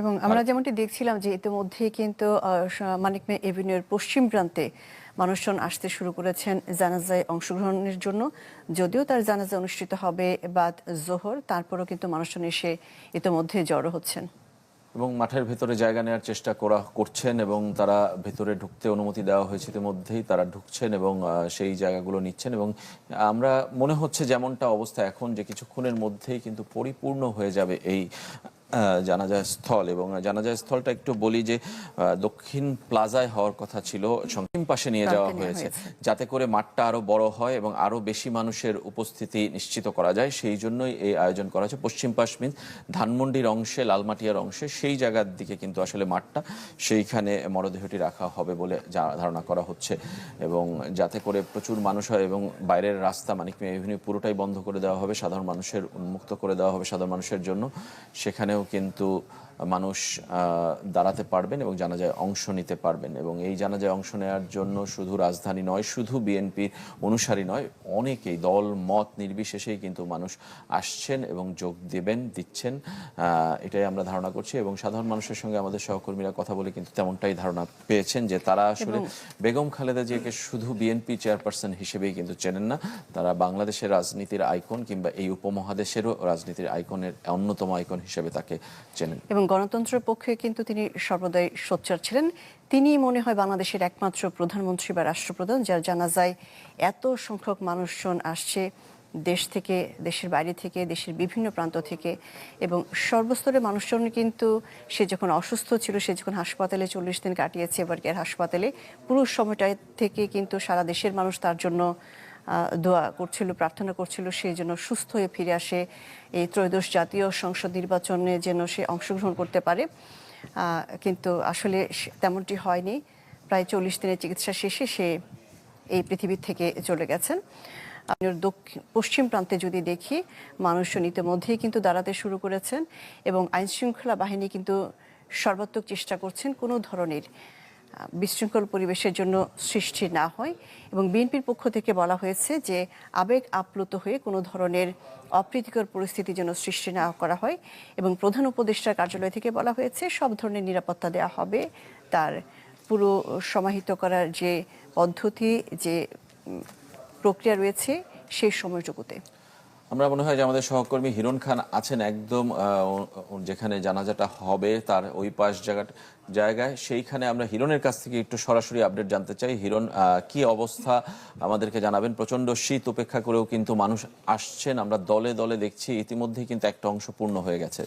এবং আমরা যেমনটি দেখছিলাম যে ইতিমধ্যে কিন্তু মানিক মে এভিনিউর পশ্চিম প্রান্তে মানুষজন আসতে শুরু করেছেন জানাজায় অংশগ্রহণের জন্য। যদিও তার জানাজা অনুষ্ঠিত হবে বাদ জোহর তারপরও কিন্তু মানুষজন এসে ইতিমধ্যে জড়ো হচ্ছেন। এবং মাঠের ভেতরে জায়গা নেওয়ার চেষ্টা করা করছেন এবং তারা ভেতরে ঢুকতে অনুমতি দেওয়া হয়েছে ইতিমধ্যেই। তারা ঢুকছেন এবং সেই জায়গাগুলো নিচ্ছেন এবং আমরা মনে হচ্ছে যেমনটা অবস্থা এখন যে কিছুক্ষণের মধ্যেই কিন্তু পরিপূর্ণ হয়ে যাবে এই জানাজা স্থল এবং জানাজা স্থলটা একটু বলি যে দক্ষিণ প্লাজায় হওয়ার কথা ছিল সংকিম পাশে নিয়ে যাওয়া হয়েছে। যাতে করে মাঠটা আরও বড় হয় এবং আরও বেশি মানুষের উপস্থিতি নিশ্চিত করা যায়। সেই জন্যই এই আয়োজন করা হয়েছে। পশ্চিম পাশ মিন্স ধানমন্ডির অংশে লালমাটিয়ার অংশে সেই জায়গার দিকে কিন্তু আসলে মাঠটা সেইখানে মরদেহটি রাখা হবে বলে ধারণা করা হচ্ছে। এবং যাতে করে প্রচুর মানুষ হয় এবং বাইরের রাস্তা মানিক মিয়া পুরোটাই বন্ধ করে দেওয়া হবে সাধারণ মানুষের উন্মুক্ত করে দেওয়া হবে সাধারণ মানুষের জন্য। সেখানেও কিন্তু মানুষ দাঁড়াতে পারবেন এবং জানাজায় অংশ নিতে পারবেন। এবং এই জানাজায় অংশ নেওয়ার জন্য শুধু রাজধানী নয় শুধু বিএনপির অনুসারী নয় অনেকেই দল মত নির্বিশেষেই কিন্তু মানুষ আসছেন এবং যোগ দেবেন দিচ্ছেন। এটাই আমরা ধারণা করছি এবং সাধারণ মানুষের সঙ্গে আমাদের সহকর্মীরা কথা বলে কিন্তু তেমনটাই ধারণা পেয়েছেন যে তারা আসলে বেগম খালেদা জিয়াকে শুধু বিএনপি চেয়ারপারসন হিসেবেই কিন্তু চেনেন না। তারা বাংলাদেশের রাজনীতির আইকন কিংবা এই উপমহাদেশেরও রাজনীতির আইকনের অন্যতম আইকন হিসেবে তাকে চেনেন। এবং গণতন্ত্রের পক্ষে কিন্তু তিনি সর্বদাই সোচ্চার ছিলেন। তিনি মনে হয় বাংলাদেশের একমাত্র প্রধানমন্ত্রী বা রাষ্ট্রপ্রধান, যার জানাজায় এত সংখ্যক মানুষজন আসছে দেশ থেকে, দেশের বাইরে থেকে, দেশের বিভিন্ন প্রান্ত থেকে। এবং সর্বস্তরের মানুষজন কিন্তু সে যখন অসুস্থ ছিল, সে যখন হাসপাতালে চল্লিশ দিন কাটিয়েছে, এবার কেয়ার হাসপাতালে, পুরো সময়টা থেকে কিন্তু সারা দেশের মানুষ তার জন্য দোয়া করছিল, প্রার্থনা করছিল, সে যেন সুস্থ হয়ে ফিরে আসে। এই ত্রয়োদশ জাতীয় সংসদ নির্বাচনে যেন সে অংশগ্রহণ করতে পারে। কিন্তু আসলে তেমনটি হয়নি। প্রায় চল্লিশ দিনের চিকিৎসা শেষে সে এই পৃথিবীর থেকে চলে গেছেন। দক্ষিণ, পশ্চিম প্রান্তে যদি দেখি, মানুষজন ইতিমধ্যেই কিন্তু দাঁড়াতে শুরু করেছেন এবং আইনশৃঙ্খলা বাহিনী কিন্তু সর্বাত্মক চেষ্টা করছেন কোনো ধরনের বিশৃঙ্খল পরিবেশের জন্য সৃষ্টি না হয় এবং বিএনপির পক্ষ থেকে বলা হয়েছে যে আবেগ আপ্লুত হয়ে কোনো ধরনের অপ্রীতিকর পরিস্থিতি যেন সৃষ্টি না করা হয় এবং প্রধান উপদেষ্টার কার্যালয় থেকে বলা হয়েছে সব ধরনের নিরাপত্তা দেওয়া হবে। তার পুরো সমাহিত করার যে পদ্ধতি, যে প্রক্রিয়া রয়েছে সেই সময়টুকুতে। আমরা মনে হয় যে আমাদের সহকর্মী হিরণ খান আছেন একদম যেখানে জানাজাটা হবে তার ওই পাশ জায়গাটা জায়গায়। সেইখানে আমরা হিরণের কাছ থেকে একটু সরাসরি আপডেট জানতে চাই। হিরণ কি অবস্থা? আমাদেরকে জানাবেন। প্রচণ্ড শীত উপেক্ষা করেও কিন্তু মানুষ আসছেন। আমরা দলে দলে দেখছি, ইতিমধ্যেই কিন্তু একটা অংশ পূর্ণ হয়ে গেছে।